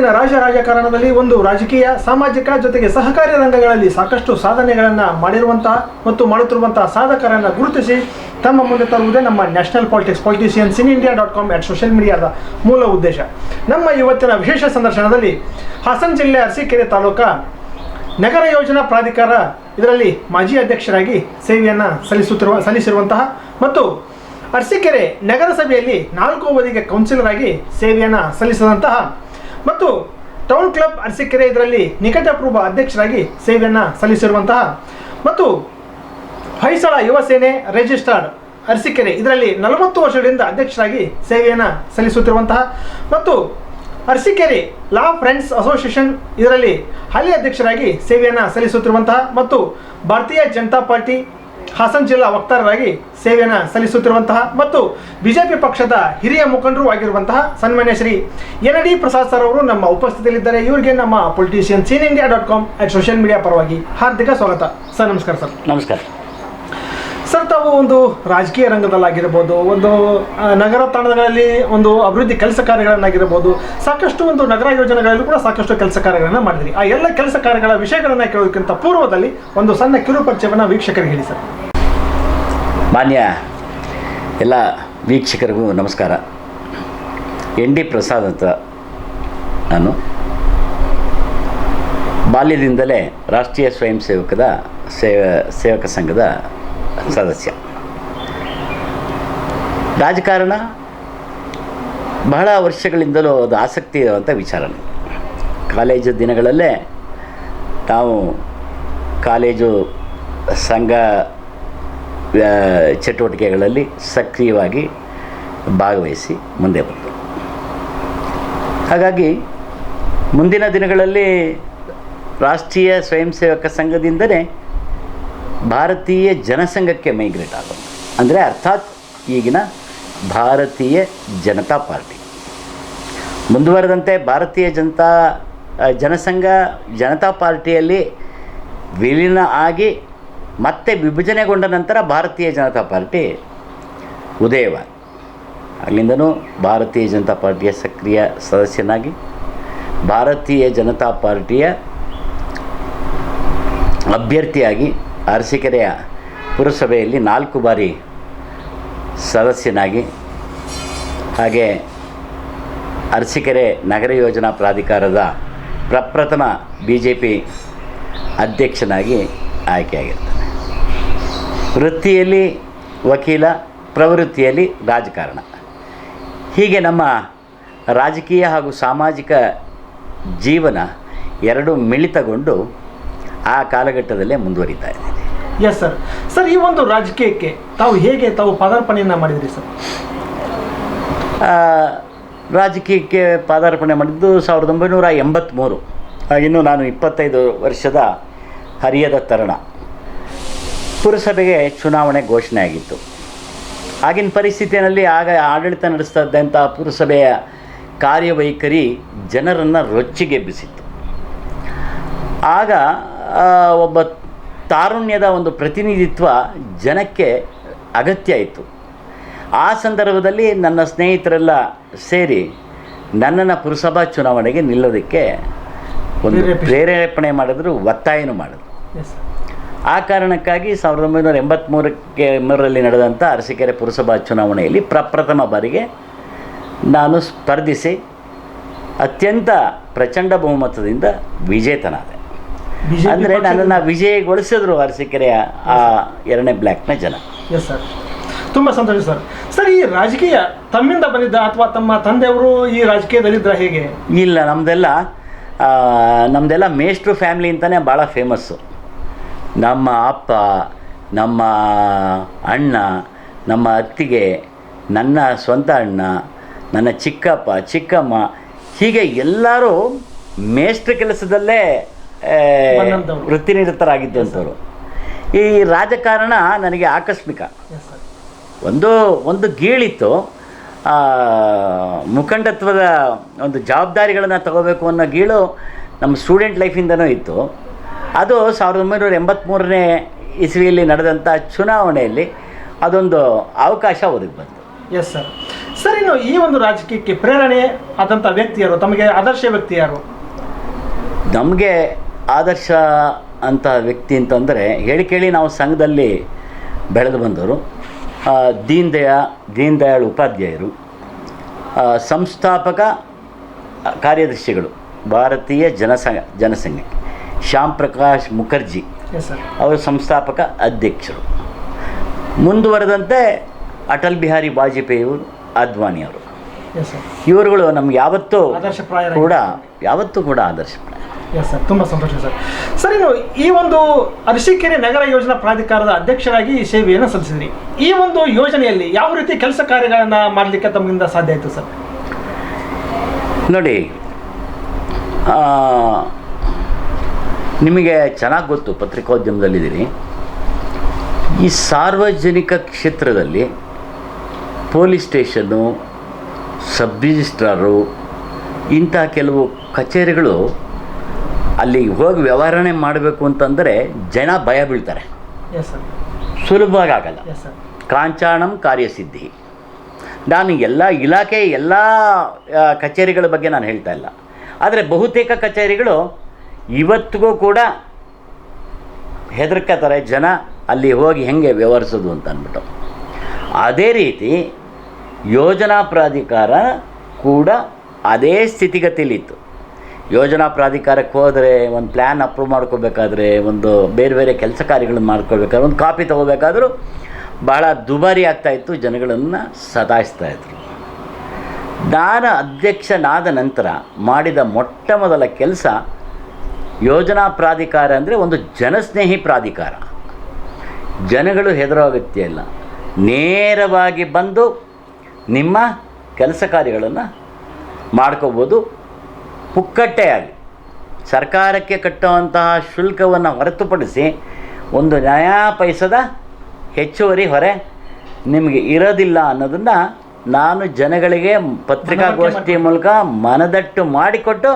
ಇಂದಿನ ರಾಜ ರಾಜಕಾರಣದಲ್ಲಿ ಒಂದು ರಾಜಕೀಯ, ಸಾಮಾಜಿಕ ಜೊತೆಗೆ ಸಹಕಾರಿ ರಂಗಗಳಲ್ಲಿ ಸಾಕಷ್ಟು ಸಾಧನೆಗಳನ್ನು ಮಾಡಿರುವಂತಹ ಮತ್ತು ಮಾಡುತ್ತಿರುವಂತಹ ಸಾಧಕರನ್ನು ಗುರುತಿಸಿ ತಮ್ಮ ಮುಂದೆ ತರುವುದೇ ನಮ್ಮ national politics politicians in India dot com at social ಮೀಡಿಯಾದ ಮೂಲ ಉದ್ದೇಶ. ನಮ್ಮ ಇವತ್ತಿನ ವಿಶೇಷ ಸಂದರ್ಶನದಲ್ಲಿ ಹಾಸನ ಜಿಲ್ಲೆ ಅರಸೀಕೆರೆ ತಾಲೂಕಾ ನಗರ ಯೋಜನಾ ಪ್ರಾಧಿಕಾರ ಇದರಲ್ಲಿ ಮಾಜಿ ಅಧ್ಯಕ್ಷರಾಗಿ ಸೇವೆಯನ್ನು ಸಲ್ಲಿಸುತ್ತಿರುವ, ಸಲ್ಲಿಸಿರುವಂತಹ ಮತ್ತು ಅರಸೀಕೆರೆ ನಗರಸಭೆಯಲ್ಲಿ ನಾಲ್ಕು ಅವಧಿಗೆ ಕೌನ್ಸಿಲರ್ ಆಗಿ ಸೇವೆಯನ್ನು ಸಲ್ಲಿಸಿದಂತಹ ಮತ್ತು ಟೌನ್ ಕ್ಲಬ್ ಅರಸೀಕೆರೆ ಇದರಲ್ಲಿ ನಿಕಟಪೂರ್ವ ಅಧ್ಯಕ್ಷರಾಗಿ ಸೇವೆಯನ್ನು ಸಲ್ಲಿಸಿರುವಂತಹ ಮತ್ತು ಹೊಯ್ಸಳ ಯುವ ಸೇನೆ ರಿಜಿಸ್ಟರ್ಡ್ ಅರಸೀಕೆರೆ ಇದರಲ್ಲಿ ನಲವತ್ತು ವರ್ಷಗಳಿಂದ ಅಧ್ಯಕ್ಷರಾಗಿ ಸೇವೆಯನ್ನು ಸಲ್ಲಿಸುತ್ತಿರುವಂತಹ ಮತ್ತು ಅರಸೀಕೆರೆ ಲಾ ಫ್ರೆಂಡ್ಸ್ ಅಸೋಸಿಯೇಷನ್ ಇದರಲ್ಲಿ ಹಾಲಿ ಅಧ್ಯಕ್ಷರಾಗಿ ಸೇವೆಯನ್ನು ಸಲ್ಲಿಸುತ್ತಿರುವಂತಹ ಮತ್ತು ಭಾರತೀಯ ಜನತಾ ಪಾರ್ಟಿ ಹಾಸನ ಜಿಲ್ಲಾ ವಕ್ತಾರರಾಗಿ ಸೇವೆಯನ್ನು ಸಲ್ಲಿಸುತ್ತಿರುವಂತಹ ಮತ್ತು ಬಿಜೆಪಿ ಪಕ್ಷದ ಹಿರಿಯ ಮುಖಂಡರು ಆಗಿರುವಂತಹ ಸನ್ಮಾನ್ಯ Shri N D Prasad sir ಅವರು ನಮ್ಮ ಉಪಸ್ಥಿತಿಯಲ್ಲಿದ್ದಾರೆ. ಇವರಿಗೆ ನಮ್ಮ politicians in India dot com at social media ಪರವಾಗಿ ಹಾರ್ದಿಕ ಸ್ವಾಗತ. ಸರ್, ನಮಸ್ಕಾರ ಸರ್. ನಮಸ್ಕಾರ. ಸರ್ ತಾವು ಒಂದು ರಾಜಕೀಯ ರಂಗದಲ್ಲಾಗಿರ್ಬೋದು, ಒಂದು ನಗರ ತಾಣಗಳಲ್ಲಿ ಒಂದು ಅಭಿವೃದ್ಧಿ ಕೆಲಸ ಕಾರ್ಯಗಳನ್ನಾಗಿರ್ಬೋದು, ಸಾಕಷ್ಟು ಒಂದು ನಗರ ಯೋಜನೆಗಳಲ್ಲೂ ಕೂಡ ಸಾಕಷ್ಟು ಕೆಲಸ ಕಾರ್ಯಗಳನ್ನು ಮಾಡಿದ್ರಿ. ಆ ಎಲ್ಲ ಕೆಲಸ ಕಾರ್ಯಗಳ ವಿಷಯಗಳನ್ನು ಕೇಳೋದಕ್ಕಿಂತ ಪೂರ್ವದಲ್ಲಿ ಒಂದು ಸಣ್ಣ ಕಿರುಪರಿಚಯವನ್ನು ವೀಕ್ಷಕರಿಗೆ ಹೇಳಿ ಸರ್ ಮಾನ್ಯ, ಎಲ್ಲ ವೀಕ್ಷಕರಿಗೂ ನಮಸ್ಕಾರ. ಎನ್ ಡಿ ಪ್ರಸಾದ್ ಅಂತ ನಾನು. ಬಾಲ್ಯದಿಂದಲೇ ರಾಷ್ಟ್ರೀಯ ಸ್ವಯಂ ಸೇವಕದ, ಸೇವ, ಸೇವಕ ಸಂಘದ ಸದಸ್ಯ. ರಾಜಕಾರಣ ಬಹಳ ವರ್ಷಗಳಿಂದಲೂ ಅದು ಆಸಕ್ತಿ ಇರುವಂಥ ವಿಚಾರನೆ ಕಾಲೇಜು ದಿನಗಳಲ್ಲೇ ತಾವು ಕಾಲೇಜು ಸಂಘ ಚಟುವಟಿಕೆಗಳಲ್ಲಿ ಸಕ್ರಿಯವಾಗಿ ಭಾಗವಹಿಸಿ ಮುಂದೆ ಬಂತು. ಹಾಗಾಗಿ ಮುಂದಿನ ದಿನಗಳಲ್ಲಿ ರಾಷ್ಟ್ರೀಯ ಸ್ವಯಂ ಸೇವಕ ಸಂಘದಿಂದಲೇ ಭಾರತೀಯ ಜನಸಂಘಕ್ಕೆ ಮೈಗ್ರೇಟ್ ಆಗೋದು. ಅಂದರೆ ಅರ್ಥಾತ್ ಈಗಿನ ಭಾರತೀಯ ಜನತಾ ಪಾರ್ಟಿ. ಮುಂದುವರೆದಂತೆ ಭಾರತೀಯ ಜನತಾ ಜನಸಂಘ, ಜನತಾ ಪಾರ್ಟಿಯಲ್ಲಿ ವಿಲೀನ ಆಗಿ ಮತ್ತೆ ವಿಭಜನೆಗೊಂಡ ನಂತರ ಭಾರತೀಯ ಜನತಾ ಪಾರ್ಟಿ ಉದಯವ ಅಲ್ಲಿಂದನೂ ಭಾರತೀಯ ಜನತಾ ಪಾರ್ಟಿಯ ಸಕ್ರಿಯ ಸದಸ್ಯನಾಗಿ, ಭಾರತೀಯ ಜನತಾ ಪಾರ್ಟಿಯ ಅಭ್ಯರ್ಥಿಯಾಗಿ ಅರಸೀಕೆರೆಯ ಪುರಸಭೆಯಲ್ಲಿ ನಾಲ್ಕು ಬಾರಿ ಸದಸ್ಯನಾಗಿ ಹಾಗೆ ಅರಸಿಕೆರೆ ನಗರ ಯೋಜನಾ ಪ್ರಾಧಿಕಾರದ ಪ್ರಪ್ರಥಮ ಬಿ ಜೆ ಪಿ ಅಧ್ಯಕ್ಷನಾಗಿ ಆಯ್ಕೆಯಾಗಿರ್ತಾನೆ. ವೃತ್ತಿಯಲ್ಲಿ ವಕೀಲ, ಪ್ರವೃತ್ತಿಯಲ್ಲಿ ರಾಜಕಾರಣ. ಹೀಗೆ ನಮ್ಮ ರಾಜಕೀಯ ಹಾಗೂ ಸಾಮಾಜಿಕ ಜೀವನ ಎರಡೂ ಮಿಳಿತಗೊಂಡು ಆ ಕಾಲಘಟ್ಟದಲ್ಲೇ ಮುಂದುವರಿತಾ ಇದೆ. ಎಸ್ ಸರ್ ಸರ್ ಈ ಒಂದು ರಾಜಕೀಯಕ್ಕೆ ತಾವು ಹೇಗೆ ತಾವು ಪದಾರ್ಪಣೆಯನ್ನು ಮಾಡಿದ್ರಿ ಸರ್ ರಾಜಕೀಯಕ್ಕೆ ಪಾದಾರ್ಪಣೆ ಮಾಡಿದ್ದು ಸಾವಿರದ ಒಂಬೈನೂರ ಎಂಬತ್ತ್ಮೂರು ಇನ್ನು ನಾನು ಇಪ್ಪತ್ತೈದು ವರ್ಷದ ಹರಿಯದ ತರುಣ. ಪುರಸಭೆಗೆ ಚುನಾವಣೆ ಘೋಷಣೆ ಆಗಿತ್ತು. ಆಗಿನ ಪರಿಸ್ಥಿತಿಯಲ್ಲಿ ಆಗ ಆಡಳಿತ ನಡೆಸ್ತಾ ಇದ್ದಂಥ ಪುರಸಭೆಯ ಕಾರ್ಯವೈಖರಿ ಜನರನ್ನು ರೊಚ್ಚಿಗೆಬ್ಬಿಸಿತ್ತು. ಆಗ ಒಬ್ಬ ತಾರುಣ್ಯದ ಒಂದು ಪ್ರತಿನಿಧಿತ್ವ ಜನಕ್ಕೆ ಅಗತ್ಯ ಇತ್ತು. ಆ ಸಂದರ್ಭದಲ್ಲಿ ನನ್ನ ಸ್ನೇಹಿತರೆಲ್ಲ ಸೇರಿ ನನ್ನನ್ನು ಪುರಸಭಾ ಚುನಾವಣೆಗೆ ನಿಲ್ಲೋದಕ್ಕೆ ಒಂದು ಪ್ರೇರೇಪಣೆ ಮಾಡಿದ್ರು ಒತ್ತಾಯನೂ ಮಾಡಿದ್ರು. ಎಸ್ ಆ ಕಾರಣಕ್ಕಾಗಿ ಸಾವಿರದ ಒಂಬೈನೂರ ಎಂಬತ್ತ್ಮೂರಕ್ಕೆ ಮೂರರಲ್ಲಿ ನಡೆದಂಥ ಅರಸೀಕೆರೆ ಪುರಸಭಾ ಚುನಾವಣೆಯಲ್ಲಿ ಪ್ರಪ್ರಥಮ ಬಾರಿಗೆ ನಾನು ಸ್ಪರ್ಧಿಸಿ ಅತ್ಯಂತ ಪ್ರಚಂಡ ಬಹುಮತದಿಂದ ವಿಜೇತನಾದೆ. ಅಂದರೆ ನನ್ನನ್ನು ವಿಜಯಗೊಳಿಸಿದ್ರು ಅರಸೀಕೆರೆಯ ಆ ಎರಡನೇ ಬ್ಲ್ಯಾಕ್ನ ಜನ. ಎಸ್ ಸರ್ ತುಂಬ ಸಂತೋಷ ಸರ್ ಸರ್ ಈ ರಾಜಕೀಯ ತಮ್ಮಿಂದ ಬಂದಿದ್ದ ಅಥವಾ ತಮ್ಮ ತಂದೆಯವರು ಈ ರಾಜಕೀಯದಲ್ಲಿದ್ದ ಹೇಗೆ? ಇಲ್ಲ ನಮ್ಮದೆಲ್ಲ ನಮ್ಮದೆಲ್ಲ ಮೇಷ್ಟ್ರು ಫ್ಯಾಮಿಲಿ ಅಂತಲೇ ಭಾಳ ಫೇಮಸ್ಸು ನಮ್ಮ ಅಪ್ಪ ನಮ್ಮ ಅಣ್ಣ ನಮ್ಮ ಅತ್ತಿಗೆ ನನ್ನ ಸ್ವಂತ ಅಣ್ಣ ನನ್ನ ಚಿಕ್ಕಪ್ಪ ಚಿಕ್ಕಮ್ಮ ಹೀಗೆ ಎಲ್ಲರೂ ಮೇಷ್ಟ್ರ ಕೆಲಸದಲ್ಲೇ ವೃತ್ತಿನಿರತರಾಗಿದ್ದಂಥವ್ರು. ಈ ರಾಜಕಾರಣ ನನಗೆ ಆಕಸ್ಮಿಕ. ಒಂದು ಒಂದು ಗೀಳಿತ್ತು. ಮುಖಂಡತ್ವದ ಒಂದು ಜವಾಬ್ದಾರಿಗಳನ್ನು ತಗೋಬೇಕು ಅನ್ನೋ ಗೀಳು ನಮ್ಮ ಸ್ಟೂಡೆಂಟ್ ಲೈಫಿಂದನೂ ಇತ್ತು. ಅದು ಸಾವಿರದ ಒಂಬೈನೂರ ಎಂಬತ್ತ್ಮೂರನೇ ಇಸ್ವಿಯಲ್ಲಿ ನಡೆದಂಥ ಚುನಾವಣೆಯಲ್ಲಿ ಅದೊಂದು ಅವಕಾಶ ಒದಗಿ ಬಂತು. ಎಸ್ ಸರ್ ಸರ್ ಇನ್ನು ಈ ಒಂದು ರಾಜಕೀಯಕ್ಕೆ ಪ್ರೇರಣೆ ಆದಂಥ ವ್ಯಕ್ತಿ ಯಾರು? ತಮಗೆ ಆದರ್ಶ ವ್ಯಕ್ತಿ ಯಾರು? ನಮಗೆ ಆದರ್ಶ ಅಂತ ವ್ಯಕ್ತಿ ಅಂತಂದರೆ ಹೇಳಿ ಕೇಳಿ ನಾವು ಸಂಘದಲ್ಲಿ ಬೆಳೆದು ಬಂದವರು. ದೀನ್ ದಯಾ ದೀನ್ ದಯಾಳ್ ಉಪಾಧ್ಯಾಯರು ಸಂಸ್ಥಾಪಕ ಕಾರ್ಯದರ್ಶಿಗಳು ಭಾರತೀಯ ಜನಸಂಘ ಜನಸಂಘಕ್ಕೆ ಶ್ಯಾಮ್ ಪ್ರಕಾಶ್ ಮುಖರ್ಜಿ ಅವರು ಸಂಸ್ಥಾಪಕ ಅಧ್ಯಕ್ಷರು. ಮುಂದುವರೆದಂತೆ ಅಟಲ್ ಬಿಹಾರಿ ವಾಜಪೇಯಿಯವರು ಅದ್ವಾನಿಯವರು ಇವರುಗಳು ನಮ್ಗೆ ಯಾವತ್ತೂ ಕೂಡ ಯಾವತ್ತೂ ಕೂಡ ಆದರ್ಶಪ್ರಾಯ ಎಸ್ ಸರ್ ತುಂಬ ಸಂತೋಷ ಸರ್ ಸರ್ ಇನ್ನು ಈ ಒಂದು ಅರಸೀಕೆರೆ ನಗರ ಯೋಜನಾ ಪ್ರಾಧಿಕಾರದ ಅಧ್ಯಕ್ಷರಾಗಿ ಸೇವೆಯನ್ನು ಸಲ್ಲಿಸಿದ್ರಿ. ಈ ಒಂದು ಯೋಜನೆಯಲ್ಲಿ ಯಾವ ರೀತಿ ಕೆಲಸ ಕಾರ್ಯಗಳನ್ನು ಮಾಡಲಿಕ್ಕೆ ತಮ್ಮಿಂದ ಸಾಧ್ಯ ಆಯಿತು ಸರ್ ನೋಡಿ ನಿಮಗೆ ಚೆನ್ನಾಗಿ ಗೊತ್ತು, ಪತ್ರಿಕೋದ್ಯಮದಲ್ಲಿದ್ದೀರಿ. ಈ ಸಾರ್ವಜನಿಕ ಕ್ಷೇತ್ರದಲ್ಲಿ ಪೊಲೀಸ್ ಸ್ಟೇಷನ್ನು ಸಬ್ ರಿಜಿಸ್ಟ್ರಾರು, ಇಂಥ ಕೆಲವು ಕಚೇರಿಗಳು ಅಲ್ಲಿ ಹೋಗಿ ವ್ಯವಹಾರನೇ ಮಾಡಬೇಕು ಅಂತಂದರೆ ಜನ ಭಯ ಬೀಳ್ತಾರೆ. ಸುಲಭವಾಗಿ ಆಗಲ್ಲ ಕಾಂಚಾಣಂ ಕಾರ್ಯಸಿದ್ಧಿ. ನಾನು ಎಲ್ಲ ಇಲಾಖೆ ಎಲ್ಲ ಕಚೇರಿಗಳ ಬಗ್ಗೆ ನಾನು ಹೇಳ್ತಾ ಇಲ್ಲ. ಆದರೆ ಬಹುತೇಕ ಕಚೇರಿಗಳು ಇವತ್ತಿಗೂ ಕೂಡ ಹೆದರ್ಕತಾರೆ ಜನ ಅಲ್ಲಿ ಹೋಗಿ ಹೆಂಗೆ ವ್ಯವಹರಿಸೋದು ಅಂತ ಅಂದ್ಬಿಟ್ಟು. ಅದೇ ರೀತಿ ಯೋಜನಾ ಪ್ರಾಧಿಕಾರ ಕೂಡ ಅದೇ ಸ್ಥಿತಿಗತಿಲಿತ್ತು ಯೋಜನಾ ಪ್ರಾಧಿಕಾರಕ್ಕೆ ಹೋದರೆ ಒಂದು ಪ್ಲ್ಯಾನ್ ಅಪ್ರೂವ್ ಮಾಡ್ಕೋಬೇಕಾದ್ರೆ ಒಂದು ಬೇರೆ ಬೇರೆ ಕೆಲಸ ಕಾರ್ಯಗಳನ್ನು ಮಾಡ್ಕೊಳ್ಬೇಕಾದ್ರೆ ಒಂದು ಕಾಪಿ ತೊಗೋಬೇಕಾದ್ರೂ ಭಾಳ ದುಬಾರಿ ಆಗ್ತಾಯಿತ್ತು ಜನಗಳನ್ನು ಸತಾಯಿಸ್ತಾ ಇದ್ರು. ನಾನು ಅಧ್ಯಕ್ಷನಾದ ನಂತರ ಮಾಡಿದ ಮೊಟ್ಟ ಮೊದಲ ಕೆಲಸ ಯೋಜನಾ ಪ್ರಾಧಿಕಾರ ಅಂದರೆ ಒಂದು ಜನಸ್ನೇಹಿ ಪ್ರಾಧಿಕಾರ. ಜನಗಳು ಹೆದರೋ ಇಲ್ಲ. ನೇರವಾಗಿ ಬಂದು ನಿಮ್ಮ ಕೆಲಸ ಕಾರ್ಯಗಳನ್ನು ಮಾಡ್ಕೋಬೋದು. ಪುಕ್ಕಟ್ಟೆಯಾಗಿ ಸರ್ಕಾರಕ್ಕೆ ಕಟ್ಟುವಂತಹ ಶುಲ್ಕವನ್ನು ಹೊರತುಪಡಿಸಿ ಒಂದು ನಯಾ ಪೈಸದ ಹೆಚ್ಚುವರಿ ಹೊರೆ ನಿಮಗೆ ಇರೋದಿಲ್ಲ ಅನ್ನೋದನ್ನು ನಾನು ಜನಗಳಿಗೆ ಪತ್ರಿಕಾಗೋಷ್ಠಿ ಮೂಲಕ ಮನದಟ್ಟು ಮಾಡಿಕೊಟ್ಟು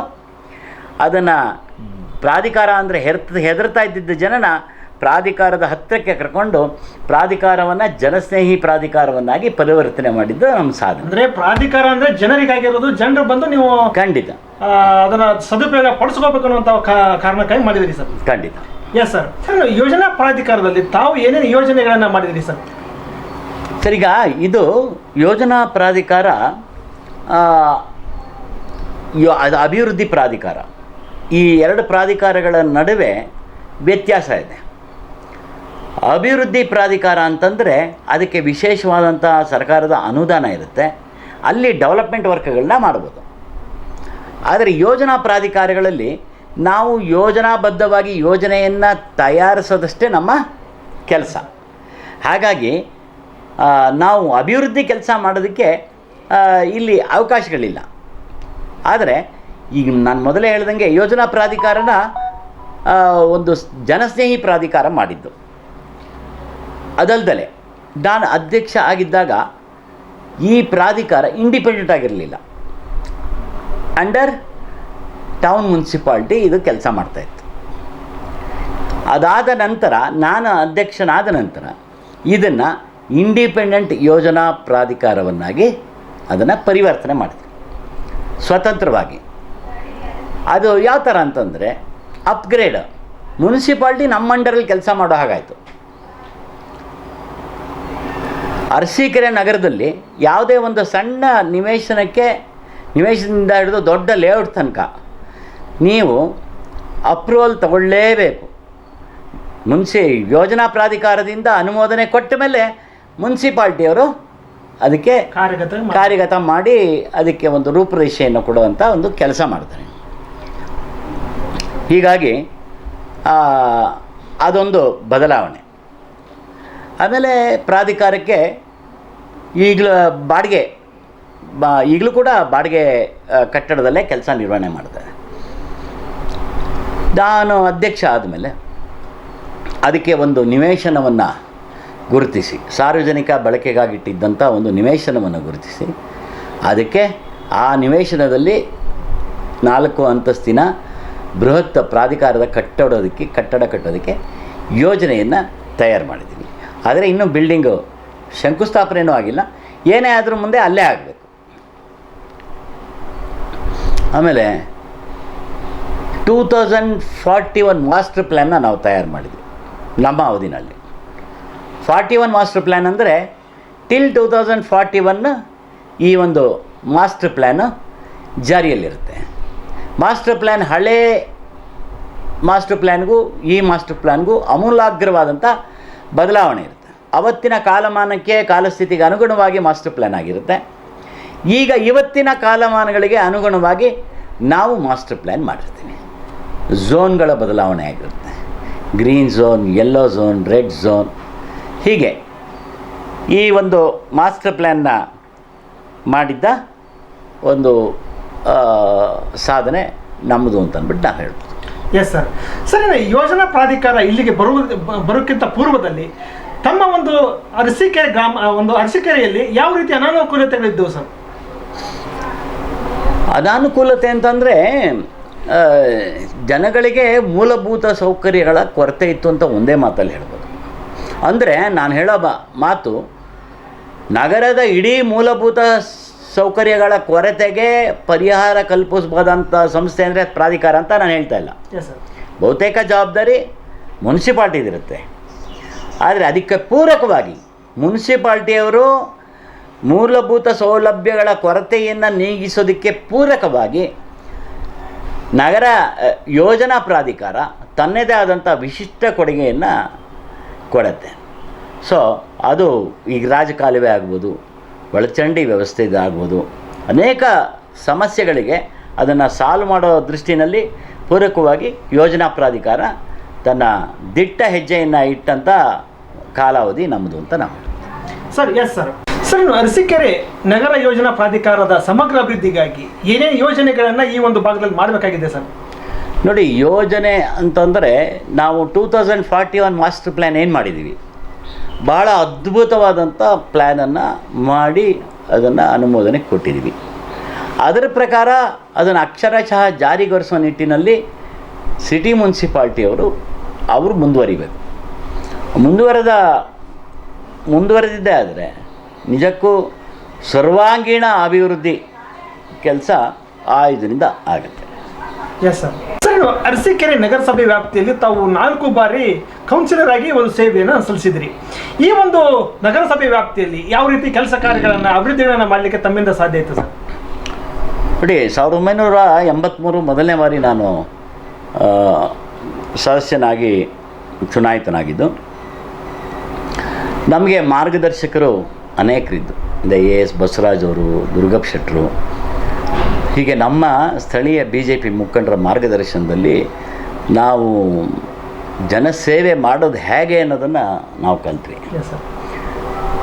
ಅದನ್ನು ಪ್ರಾಧಿಕಾರ ಅಂದರೆ ಹೆರ್ತ ಹೆದರ್ತಾ ಇದ್ದಿದ್ದ ಜನನ ಪ್ರಾಧಿಕಾರದ ಹತ್ತಿರಕ್ಕೆ ಕರ್ಕೊಂಡು ಪ್ರಾಧಿಕಾರವನ್ನು ಜನಸ್ನೇಹಿ ಪ್ರಾಧಿಕಾರವನ್ನಾಗಿ ಪರಿವರ್ತನೆ ಮಾಡಿದ್ದು ನಮ್ಮ ಸಾಧನೆ. ಅಂದರೆ ಪ್ರಾಧಿಕಾರ ಅಂದರೆ ಜನರಿಗಾಗಿರೋದು ಜನರು ಬಂದು ನೀವು ಖಂಡಿತ. ಅದನ್ನು ಸದುಪಯೋಗ ಪಡಿಸ್ಕೋಬೇಕು ಅನ್ನುವಂಥ ಕಾರಣಕ್ಕಾಗಿ ಮಾಡಿದಿರಿ ಸರ್? ಖಂಡಿತ. ಎಸ್ ಸರ್ ಸರ್ ಯೋಜನಾ ಪ್ರಾಧಿಕಾರದಲ್ಲಿ ತಾವು ಏನೇನು ಯೋಜನೆಗಳನ್ನು ಮಾಡಿದಿರಿ ಸರ್? ಸರ್ ಈಗ ಇದು ಯೋಜನಾ ಪ್ರಾಧಿಕಾರ ಅದು ಅಭಿವೃದ್ಧಿ ಪ್ರಾಧಿಕಾರ. ಈ ಎರಡು ಪ್ರಾಧಿಕಾರಗಳ ನಡುವೆ ವ್ಯತ್ಯಾಸ ಇದೆ. ಅಭಿವೃದ್ಧಿ ಪ್ರಾಧಿಕಾರ ಅಂತಂದರೆ ಅದಕ್ಕೆ ವಿಶೇಷವಾದಂಥ ಸರ್ಕಾರದ ಅನುದಾನ ಇರುತ್ತೆ. ಅಲ್ಲಿ ಡೆವಲಪ್ಮೆಂಟ್ ವರ್ಕ್ಗಳನ್ನ ಮಾಡ್ಬೋದು. ಆದರೆ ಯೋಜನಾ ಪ್ರಾಧಿಕಾರಗಳಲ್ಲಿ ನಾವು ಯೋಜನಾಬದ್ಧವಾಗಿ ಯೋಜನೆಯನ್ನು ತಯಾರಿಸೋದಷ್ಟೇ ನಮ್ಮ ಕೆಲಸ. ಹಾಗಾಗಿ ನಾವು ಅಭಿವೃದ್ಧಿ ಕೆಲಸ ಮಾಡೋದಕ್ಕೆ ಇಲ್ಲಿ ಅವಕಾಶಗಳಿಲ್ಲ. ಆದರೆ, ಈಗ ನಾನು ಮೊದಲೇ ಹೇಳ್ದಂಗೆ ಯೋಜನಾ ಪ್ರಾಧಿಕಾರನ ಒಂದು ಜನಸ್ನೇಹಿ ಪ್ರಾಧಿಕಾರ ಮಾಡಿದ್ದು. ಅದಲ್ದಲೆ ನಾನು ಅಧ್ಯಕ್ಷ ಆಗಿದ್ದಾಗ ಈ ಪ್ರಾಧಿಕಾರ ಇಂಡಿಪೆಂಡೆಂಟ್ ಆಗಿರಲಿಲ್ಲ. ಅಂಡರ್ ಟೌನ್ ಮುನ್ಸಿಪಾಲ್ಟಿ ಇದು ಕೆಲಸ ಮಾಡ್ತಾಯಿತ್ತು ಅದಾದ ನಂತರ ನಾನು ಅಧ್ಯಕ್ಷನಾದ ನಂತರ ಇದನ್ನು ಇಂಡಿಪೆಂಡೆಂಟ್ ಯೋಜನಾ ಪ್ರಾಧಿಕಾರವನ್ನಾಗಿ ಅದನ್ನು ಪರಿವರ್ತನೆ ಮಾಡಿದೆ. ಸ್ವತಂತ್ರವಾಗಿ. ಅದು ಯಾವ ಥರ ಅಂತಂದರೆ ಅಪ್ಗ್ರೇಡ್ ಮುನ್ಸಿಪಾಲ್ಟಿ ನಮ್ಮ ಅಂಡರಲ್ಲಿ ಕೆಲಸ ಮಾಡೋ ಹಾಗಾಯಿತು. ಅರಸೀಕೆರೆ ನಗರದಲ್ಲಿ ಯಾವುದೇ ಒಂದು ಸಣ್ಣ ನಿವೇಶನಕ್ಕೆ ನಿವೇಶನದಿಂದ ಹಿಡಿದು ದೊಡ್ಡ ಲೇಔಟ್ ತನಕ ನೀವು ಅಪ್ರೂವಲ್ ತಗೊಳ್ಳೇಬೇಕು. ಮುನ್ಸಿ ಯೋಜನಾ ಪ್ರಾಧಿಕಾರದಿಂದ ಅನುಮೋದನೆ ಕೊಟ್ಟ ಮೇಲೆ ಮುನ್ಸಿಪಾಲ್ಟಿಯವರು ಅದಕ್ಕೆ ಕಾರ್ಯಗತ ಕಾರ್ಯಗತ ಮಾಡಿ ಅದಕ್ಕೆ ಒಂದು ರೂಪುರೇಷೆಯನ್ನು ಕೊಡುವಂಥ ಒಂದು ಕೆಲಸ ಮಾಡ್ತಾರೆ. ಹೀಗಾಗಿ ಅದೊಂದು ಬದಲಾವಣೆ. ಆಮೇಲೆ ಪ್ರಾಧಿಕಾರಕ್ಕೆ ಈಗಲೂ ಬಾಡಿಗೆ, ಬಾ, ಈಗಲೂ ಕೂಡ ಬಾಡಿಗೆ ಕಟ್ಟಡದಲ್ಲೇ ಕೆಲಸ ನಿರ್ವಹಣೆ ಮಾಡ್ತಾರೆ ನಾನು ಅಧ್ಯಕ್ಷ ಆದಮೇಲೆ ಅದಕ್ಕೆ ಒಂದು ನಿವೇಶನವನ್ನು ಗುರುತಿಸಿ, ಸಾರ್ವಜನಿಕ ಬಳಕೆಗಾಗಿಟ್ಟಿದ್ದಂಥ ಒಂದು ನಿವೇಶನವನ್ನು ಗುರುತಿಸಿ, ಅದಕ್ಕೆ ಆ ನಿವೇಶನದಲ್ಲಿ ನಾಲ್ಕು ಅಂತಸ್ತಿನ ಬೃಹತ್ ಪ್ರಾಧಿಕಾರದ ಕಟ್ಟಡೋದಕ್ಕೆ, ಕಟ್ಟಡ ಕಟ್ಟೋದಕ್ಕೆ ಯೋಜನೆಯನ್ನು ತಯಾರು ಮಾಡಿದ್ದೀನಿ ಆದರೆ ಇನ್ನೂ ಬಿಲ್ಡಿಂಗು ಶಂಕುಸ್ಥಾಪನೆಯೂ ಆಗಿಲ್ಲ. ಏನೇ ಆದರೂ ಮುಂದೆ ಅಲ್ಲೇ ಆಗಬೇಕು. ಆಮೇಲೆ two thousand forty one master ಪ್ಲ್ಯಾನ್ನ ನಾವು ತಯಾರು ಮಾಡಿದ್ವಿ. ನಮ್ಮ ಅವಧಿನಲ್ಲಿ. ಫಾರ್ಟಿ ಒನ್ ಮಾಸ್ಟರ್ ಪ್ಲ್ಯಾನ್ ಅಂದರೆ till two thousand forty one ಈ ಒಂದು ಮಾಸ್ಟರ್ ಪ್ಲ್ಯಾನ್ ಜಾರಿಯಲ್ಲಿರುತ್ತೆ. ಮಾಸ್ಟರ್ ಪ್ಲ್ಯಾನ್ ಹಳೇ ಮಾಸ್ಟರ್ ಪ್ಲ್ಯಾನ್ಗೂ ಈ ಮಾಸ್ಟರ್ ಪ್ಲ್ಯಾನ್ಗೂ ಅಮೂಲಾಗ್ರವಾದಂಥ ಬದಲಾವಣೆ ಇರುತ್ತೆ. ಅವತ್ತಿನ ಕಾಲಮಾನಕ್ಕೆ ಕಾಲಸ್ಥಿತಿಗೆ ಅನುಗುಣವಾಗಿ ಮಾಸ್ಟರ್ ಪ್ಲ್ಯಾನ್ ಆಗಿರುತ್ತೆ. ಈಗ ಇವತ್ತಿನ ಕಾಲಮಾನಗಳಿಗೆ ಅನುಗುಣವಾಗಿ ನಾವು ಮಾಸ್ಟರ್ ಪ್ಲ್ಯಾನ್ ಮಾಡಿರ್ತೀವಿ. ಝೋನ್ಗಳ ಬದಲಾವಣೆ ಆಗಿರುತ್ತೆ. Green zone yellow zone, red zone. ಹೀಗೆ ಈ ಒಂದು ಮಾಸ್ಟರ್ ಪ್ಲ್ಯಾನ್ನ ಮಾಡಿದ್ದ ಒಂದು ಸಾಧನೆ ನಮ್ಮದು ಅಂತ ಅಂದ್ಬಿಟ್ಟು ನಾನು ಹೇಳ್ಬೋದು. ಎಸ್ ಸರ್ ಸರ್ ಯೋಜನಾ ಪ್ರಾಧಿಕಾರ ಇಲ್ಲಿಗೆ ಬರುವ ಬರೋಕ್ಕಿಂತ ಪೂರ್ವದಲ್ಲಿ ತಮ್ಮ ಒಂದು ಅರಸೀಕೆರೆ ಗ್ರಾಮ ಒಂದು ಅರಸೀಕೆರೆಯಲ್ಲಿ ಯಾವ ರೀತಿ ಅನಾನುಕೂಲತೆಗಳಿದ್ದವು ಸರ್? ಅನಾನುಕೂಲತೆ ಅಂತಂದರೆ ಜನಗಳಿಗೆ ಮೂಲಭೂತ ಸೌಕರ್ಯಗಳ ಕೊರತೆ ಇತ್ತು ಅಂತ ಒಂದೇ ಮಾತಲ್ಲಿ ಹೇಳ್ಬೋದು. ಅಂದರೆ ನಾನು ಹೇಳೋ ಬ ಮಾತು ನಗರದ ಇಡೀ ಮೂಲಭೂತ ಸೌಕರ್ಯಗಳ ಕೊರತೆಗೆ ಪರಿಹಾರ ಕಲ್ಪಿಸ್ಬೋದಂಥ ಸಂಸ್ಥೆ ಅಂದರೆ ಪ್ರಾಧಿಕಾರ ಅಂತ ನಾನು ಹೇಳ್ತಾ ಇಲ್ಲ. ಬಹುತೇಕ ಜವಾಬ್ದಾರಿ ಮುನ್ಸಿಪಾಲ್ಟಿದಿರುತ್ತೆ. ಆದರೆ ಅದಕ್ಕೆ ಪೂರಕವಾಗಿ ಮುನ್ಸಿಪಾಲ್ಟಿಯವರು ಮೂಲಭೂತ ಸೌಲಭ್ಯಗಳ ಕೊರತೆಯನ್ನು ನೀಗಿಸೋದಕ್ಕೆ ಪೂರಕವಾಗಿ ನಗರ ಯೋಜನಾ ಪ್ರಾಧಿಕಾರ ತನ್ನದೇ ಆದಂಥ ವಿಶಿಷ್ಟ ಕೊಡುಗೆಯನ್ನು ಕೊಡುತ್ತೆ. ಸೊ ಅದು ಈಗ ರಾಜಕಾಲುವೆ ಆಗ್ಬೋದು, ಒಳಚಂಡಿ ವ್ಯವಸ್ಥೆ ಇದಾಗ್ಬೋದು, ಅನೇಕ ಸಮಸ್ಯೆಗಳಿಗೆ ಅದನ್ನು ಸಾಲ್ವ್ ಮಾಡೋ ದೃಷ್ಟಿನಲ್ಲಿ ಪೂರಕವಾಗಿ ಯೋಜನಾ ಪ್ರಾಧಿಕಾರ ತನ್ನ ದಿಟ್ಟ ಹೆಜ್ಜೆಯನ್ನು ಇಟ್ಟಂಥ ಕಾಲಾವಧಿ ನಮ್ಮದು ಅಂತ ನಾವು. Sir yes sir sir Arsikere ನಗರ ಯೋಜನಾ ಪ್ರಾಧಿಕಾರದ ಸಮಗ್ರ ಅಭಿವೃದ್ಧಿಗಾಗಿ ಏನೇನು ಯೋಜನೆಗಳನ್ನು ಈ ಒಂದು ಭಾಗದಲ್ಲಿ ಮಾಡಬೇಕಾಗಿದೆ ಸರ್ ನೋಡಿ ಯೋಜನೆ ಅಂತಂದರೆ ನಾವು two thousand forty one master plan ಏನು ಮಾಡಿದ್ದೀವಿ ಭಾಳ ಅದ್ಭುತವಾದಂಥ ಪ್ಲ್ಯಾನನ್ನು ಮಾಡಿ ಅದನ್ನು ಅನುಮೋದನೆ ಕೊಟ್ಟಿದ್ದೀವಿ ಅದರ ಪ್ರಕಾರ ಅದನ್ನು ಅಕ್ಷರಶಃ ಜಾರಿಗೊಳಿಸುವ ನಿಟ್ಟಿನಲ್ಲಿ ಸಿಟಿ ಮುನ್ಸಿಪಾಲ್ಟಿಯವರು ಅವರು ಮುಂದುವರಿಬೇಕು. ಮುಂದುವರೆದ ಮುಂದುವರೆದಿದ್ದೇ ಆದರೆ ನಿಜಕ್ಕೂ ಸರ್ವಾಂಗೀಣ ಅಭಿವೃದ್ಧಿ ಕೆಲಸ ಆ ಇದರಿಂದ ಆಗುತ್ತೆ. ಎಸ್ ಸರ್ ಸರ್ ಅರಸೀಕೆರೆ ನಗರಸಭೆ ವ್ಯಾಪ್ತಿಯಲ್ಲಿ ತಾವು ನಾಲ್ಕು ಬಾರಿ ಕೌನ್ಸಿಲರ್ ಆಗಿ ಒಂದು ಸೇವೆಯನ್ನು ಸಲ್ಲಿಸಿದ್ರಿ. ಈ ಒಂದು ನಗರಸಭೆ ವ್ಯಾಪ್ತಿಯಲ್ಲಿ ಯಾವ ರೀತಿ ಕೆಲಸ ಕಾರ್ಯಗಳನ್ನು ಅಭಿವೃದ್ಧಿಗಳನ್ನು ಮಾಡಲಿಕ್ಕೆ ತಮ್ಮಿಂದ ಸಾಧ್ಯ ಆಯಿತು ಸರ್ ನೋಡಿ ಸಾವಿರದ ಒಂಬೈನೂರ ಎಂಬತ್ತ್ಮೂರು ಮೊದಲನೇ ಬಾರಿ ನಾನು ಸದಸ್ಯನಾಗಿ ಚುನಾಯಿತನಾಗಿದ್ದು. ನಮಗೆ ಮಾರ್ಗದರ್ಶಕರು ಅನೇಕರಿದ್ದು. ದ ಎ ಎಸ್ ಬಸವರಾಜ್ ಅವರು ದುರ್ಗಪ್ಪ ಶೆಟ್ಟರು. ಹೀಗೆ ನಮ್ಮ ಸ್ಥಳೀಯ ಬಿ ಜೆ ಪಿ ಮುಖಂಡರ ಮಾರ್ಗದರ್ಶನದಲ್ಲಿ ನಾವು ಜನಸೇವೆ ಮಾಡೋದು ಹೇಗೆ ಅನ್ನೋದನ್ನು ನಾವು ಕಲ್ತ್ವಿ.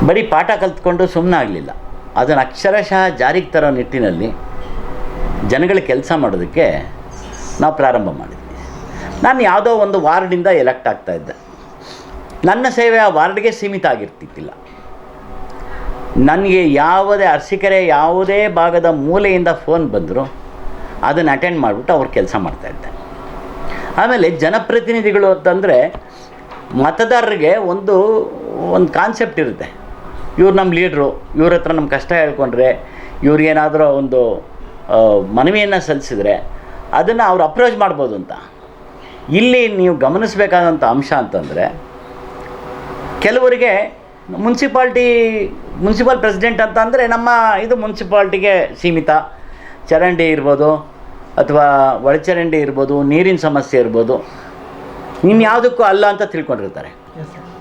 ಬರೀ ಪಾಠ ಕಲ್ತ್ಕೊಂಡು ಸುಮ್ಮನೆ ಆಗಲಿಲ್ಲ. ಅದನ್ನು ಅಕ್ಷರಶಃ ಜಾರಿಗೆ ತರೋ ನಿಟ್ಟಿನಲ್ಲಿ ಜನಗಳ ಕೆಲಸ ಮಾಡೋದಕ್ಕೆ ನಾವು ಪ್ರಾರಂಭ ಮಾಡಿದ್ವಿ. ನಾನು ಯಾವುದೋ ಒಂದು ವಾರ್ಡಿಂದ ಎಲೆಕ್ಟ್ ಆಗ್ತಾ ಇದ್ದೆ. ನನ್ನ ಸೇವೆ ಆ ವಾರ್ಡ್ಗೆ ಸೀಮಿತ ಆಗಿರ್ತಿತ್ತಿಲ್ಲ ನನಗೆ ಯಾವುದೇ ಅರ್ಸಿಕರೆ ಯಾವುದೇ ಭಾಗದ ಮೂಲೆಯಿಂದ ಫೋನ್ ಬಂದರೂ, ಅದನ್ನು ಅಟೆಂಡ್ ಮಾಡಿಬಿಟ್ಟು ಅವ್ರು ಕೆಲಸ ಮಾಡ್ತಾಯಿದ್ದೆ ಆಮೇಲೆ ಜನಪ್ರತಿನಿಧಿಗಳು ಅಂತಂದರೆ ಮತದಾರರಿಗೆ ಒಂದು ಒಂದು ಕಾನ್ಸೆಪ್ಟ್ ಇರುತ್ತೆ. ಇವ್ರು ನಮ್ಮ ಲೀಡ್ರು ಇವ್ರ ಹತ್ರ ನಮ್ಮ ಕಷ್ಟ ಹೇಳ್ಕೊಂಡ್ರೆ ಇವ್ರಿಗೇನಾದರೂ ಒಂದು ಮನವಿಯನ್ನು ಸಲ್ಲಿಸಿದ್ರೆ ಅದನ್ನು ಅವ್ರು ಅಪ್ರೋಚ್ ಮಾಡ್ಬೋದು ಅಂತ. ಇಲ್ಲಿ ನೀವು ಗಮನಿಸಬೇಕಾದಂಥ ಅಂಶ ಅಂತಂದರೆ ಕೆಲವರಿಗೆ ಮುನ್ಸಿಪಾಲ್ಟಿ ಮುನ್ಸಿಪಾಲ್ ಪ್ರೆಸಿಡೆಂಟ್ ಅಂತ ಅಂದರೆ ನಮ್ಮ ಇದು ಮುನ್ಸಿಪಾಲ್ಟಿಗೆ ಸೀಮಿತ. ಚರಂಡಿ ಇರ್ಬೋದು ಅಥವಾ ಒಳಚರಂಡಿ ಇರ್ಬೋದು ನೀರಿನ ಸಮಸ್ಯೆ ಇರ್ಬೋದು. ಇನ್ಯಾವುದಕ್ಕೂ ಅಲ್ಲ ಅಂತ ತಿಳ್ಕೊಂಡಿರ್ತಾರೆ.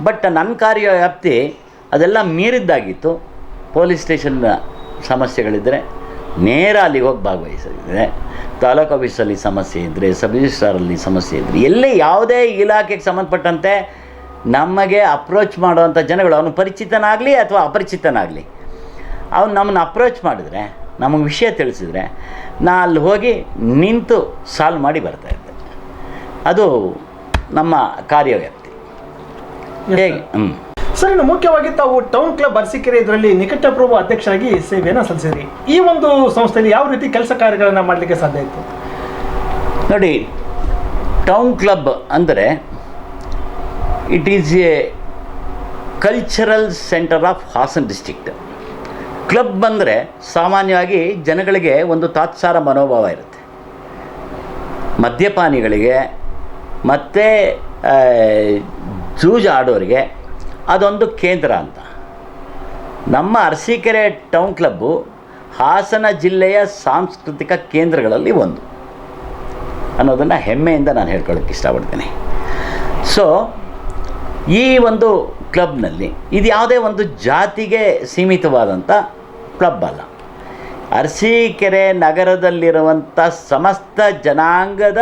ಬಟ್ ನನ್ನ ಕಾರ್ಯ ವ್ಯಾಪ್ತಿ ಅದೆಲ್ಲ ಮೀರಿದ್ದಾಗಿತ್ತು. ಪೊಲೀಸ್ ಸ್ಟೇಷನ್ನ ಸಮಸ್ಯೆಗಳಿದ್ದರೆ ನೇರ ಅಲ್ಲಿಗೆ ಹೋಗಿ ಭಾಗವಹಿಸಿದ್ರೆ ತಾಲೂಕು ಆಫೀಸಲ್ಲಿ ಸಮಸ್ಯೆ ಇದ್ದರೆ ಸಬ್ ರಿಜಿಸ್ಟ್ರಾರಲ್ಲಿ ಸಮಸ್ಯೆ ಇದ್ದರೆ ಎಲ್ಲೇ ಯಾವುದೇ ಇಲಾಖೆಗೆ ಸಂಬಂಧಪಟ್ಟಂತೆ ನಮಗೆ ಅಪ್ರೋಚ್ ಮಾಡುವಂಥ ಜನಗಳು ಅವನು ಪರಿಚಿತನಾಗಲಿ ಅಥವಾ ಅಪರಿಚಿತನಾಗಲಿ? ಅವನು ನಮ್ಮನ್ನು ಅಪ್ರೋಚ್ ಮಾಡಿದ್ರೆ ನಮಗೆ ವಿಷಯ ತಿಳಿಸಿದ್ರೆ ನಾ ಅಲ್ಲಿ ಹೋಗಿ ನಿಂತು ಸಾಲ್ವ್ ಮಾಡಿ ಬರ್ತಾಯಿದ್ದೆ ಅದು ನಮ್ಮ ಕಾರ್ಯವ್ಯಾಪ್ತಿ. ಹೇಗೆ? ಹ್ಞೂ ಸರ್ ಇನ್ನು ಮುಖ್ಯವಾಗಿ ತಾವು ಟೌನ್ ಕ್ಲಬ್ ಅರಸೀಕೆರೆ ಇದರಲ್ಲಿ ನಿಕಟಪೂರ್ವ ಅಧ್ಯಕ್ಷರಾಗಿ ಸೇವೆಯನ್ನು ಸಲ್ಲಿಸಿದ್ರಿ. ಈ ಒಂದು ಸಂಸ್ಥೆಯಲ್ಲಿ ಯಾವ ರೀತಿ ಕೆಲಸ ಕಾರ್ಯಗಳನ್ನು ಮಾಡಲಿಕ್ಕೆ ಸಾಧ್ಯ ಇತ್ತು? ನೋಡಿ ಟೌನ್ ಕ್ಲಬ್ ಅಂದರೆ it is a cultural centre of Hassan district club ಬಂದರೆ ಸಾಮಾನ್ಯವಾಗಿ ಜನಗಳಿಗೆ ಒಂದು ತಾತ್ಸಾರ ಮನೋಭಾವ ಇರುತ್ತೆ. ಮದ್ಯಪಾನಿಗಳಿಗೆ ಮತ್ತು ಜೂಜ್ ಆಡೋರಿಗೆ ಅದೊಂದು ಕೇಂದ್ರ ಅಂತ. ನಮ್ಮ ಅರಸೀಕೆರೆ ಟೌನ್ ಕ್ಲಬ್ಬು ಹಾಸನ ಜಿಲ್ಲೆಯ ಸಾಂಸ್ಕೃತಿಕ ಕೇಂದ್ರಗಳಲ್ಲಿ ಒಂದು. ಅನ್ನೋದನ್ನು ಹೆಮ್ಮೆಯಿಂದ ನಾನು ಹೇಳ್ಕೊಳ್ಳೋಕ್ಕೆ ಇಷ್ಟಪಡ್ತೀನಿ. ಸೊ ಈ ಒಂದು ಕ್ಲಬ್ನಲ್ಲಿ ಇದು ಯಾವುದೇ ಒಂದು ಜಾತಿಗೆ ಸೀಮಿತವಾದಂಥ ಕ್ಲಬ್ ಅಲ್ಲ. ಅರಸೀಕೆರೆ ನಗರದಲ್ಲಿರುವಂಥ ಸಮಸ್ತ ಜನಾಂಗದ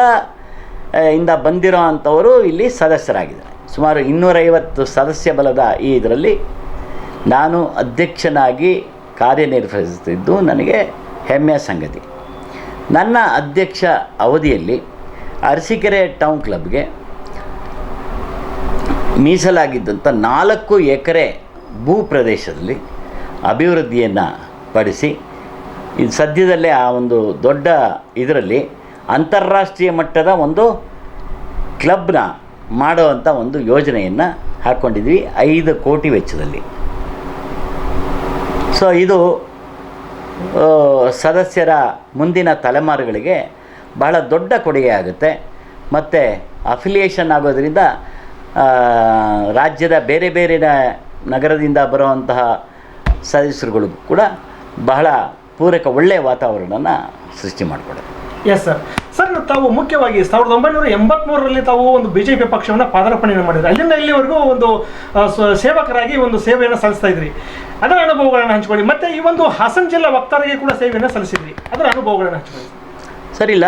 ಇಂದ ಬಂದಿರೋ ಅಂಥವರು ಇಲ್ಲಿ ಸದಸ್ಯರಾಗಿದ್ದಾರೆ. ಸುಮಾರು ಇನ್ನೂರೈವತ್ತು ಸದಸ್ಯ ಬಲದ ಈ ಇದರಲ್ಲಿ ನಾನು ಅಧ್ಯಕ್ಷನಾಗಿ ಕಾರ್ಯನಿರ್ವಹಿಸುತ್ತಿದ್ದು ನನಗೆ ಹೆಮ್ಮೆಯ ಸಂಗತಿ. ನನ್ನ ಅಧ್ಯಕ್ಷ ಅವಧಿಯಲ್ಲಿ ಅರಸೀಕೆರೆ ಟೌನ್ ಕ್ಲಬ್ಗೆ ಮೀಸಲಾಗಿದ್ದಂಥ ನಾಲ್ಕು ಎಕರೆ ಭೂ ಪ್ರದೇಶದಲ್ಲಿ ಅಭಿವೃದ್ಧಿಯನ್ನು ಪಡಿಸಿ ಇದು ಸದ್ಯದಲ್ಲೇ ಆ ಒಂದು ದೊಡ್ಡ ಇದರಲ್ಲಿ ಅಂತಾರಾಷ್ಟ್ರೀಯ ಮಟ್ಟದ ಒಂದು ಕ್ಲಬ್ನ ಮಾಡುವಂಥ ಒಂದು ಯೋಜನೆಯನ್ನು ಹಾಕ್ಕೊಂಡಿದ್ವಿ ಐದು ಕೋಟಿ ವೆಚ್ಚದಲ್ಲಿ. ಸೊ, ಇದು ಸದಸ್ಯರ ಮುಂದಿನ ತಲೆಮಾರುಗಳಿಗೆ ಬಹಳ ದೊಡ್ಡ ಕೊಡುಗೆ ಆಗುತ್ತೆ ಮತ್ತು ಅಫಿಲಿಯೇಷನ್ ಆಗೋದ್ರಿಂದ ರಾಜ್ಯದ ಬೇರೆ ಬೇರೆ ನಗರದಿಂದ ಬರುವಂತಹ ಸದಸ್ಯರುಗಳು ಕೂಡ ಬಹಳ ಪೂರಕ ಒಳ್ಳೆಯ ವಾತಾವರಣನ ಸೃಷ್ಟಿ ಮಾಡಿಕೊಡುತ್ತೆ ಎಸ್ ಸರ್ ಸರ್ ತಾವು ಮುಖ್ಯವಾಗಿ ಸಾವಿರದ ಒಂಬೈನೂರ ಎಂಬತ್ಮೂರರಲ್ಲಿ ತಾವು ಒಂದು ಬಿಜೆಪಿ ಪಕ್ಷವನ್ನು ಪಾದಾರ್ಪಣೆಯನ್ನು ಮಾಡಿದ್ರಿ. ಅಲ್ಲಿಂದ ಇಲ್ಲಿವರೆಗೂ ಒಂದು ಸೇವಕರಾಗಿ ಒಂದು ಸೇವೆಯನ್ನು ಸಲ್ಲಿಸ್ತಾ ಇದ್ರಿ. ಅದರ ಅನುಭವಗಳನ್ನು ಹಂಚ್ಕೊಳ್ಳಿ. ಮತ್ತೆ ಈ ಒಂದು ಹಾಸನ ಜಿಲ್ಲಾ ವಕ್ತಾರಿಗೆ ಕೂಡ ಸೇವೆಯನ್ನು ಸಲ್ಲಿಸಿದ್ರಿ. ಅದರ ಅನುಭವಗಳನ್ನು ಹಂಚ್ಕೊಳ್ಳಿ. ಸರಿಲ್ಲ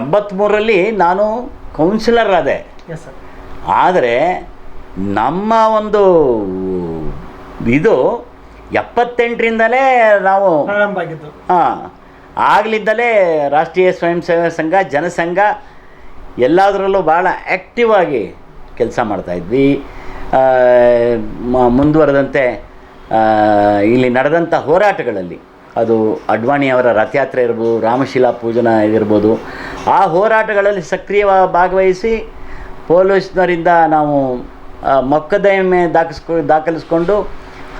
ಎಂಬತ್ಮೂರರಲ್ಲಿ ನಾನು ಕೌನ್ಸಿಲರ್ ಆದೆ. ಎಸ್ ಸರ್ ಆದರೆ ನಮ್ಮ ಒಂದು ಇದು ಎಪ್ಪತ್ತೆಂಟರಿಂದಲೇ ನಾವು ಹಾಂ ಆಗಲಿದ್ದಲೇ ರಾಷ್ಟ್ರೀಯ ಸ್ವಯಂ ಸೇವಾ ಸಂಘ ಜನಸಂಘ ಎಲ್ಲದರಲ್ಲೂ ಭಾಳ ಆ್ಯಕ್ಟಿವ್ ಆಗಿ ಕೆಲಸ ಮಾಡ್ತಾಯಿದ್ವಿ ಮುಂದುವರೆದಂತೆ ಇಲ್ಲಿ ನಡೆದಂಥ ಹೋರಾಟಗಳಲ್ಲಿ ಅದು ಅಡ್ವಾಣಿಯವರ ರಥಯಾತ್ರೆ ಇರ್ಬೋದು ರಾಮಶಿಲಾ ಪೂಜನ ಇರ್ಬೋದು ಆ ಹೋರಾಟಗಳಲ್ಲಿ ಸಕ್ರಿಯವಾಗಿ ಭಾಗವಹಿಸಿ ಪೊಲೀಸ್ನವರಿಂದ ನಾವು ಮೊಕದ್ದಮೆ ದಾಖಿಸ್ಕೊ ದಾಖಲಿಸ್ಕೊಂಡು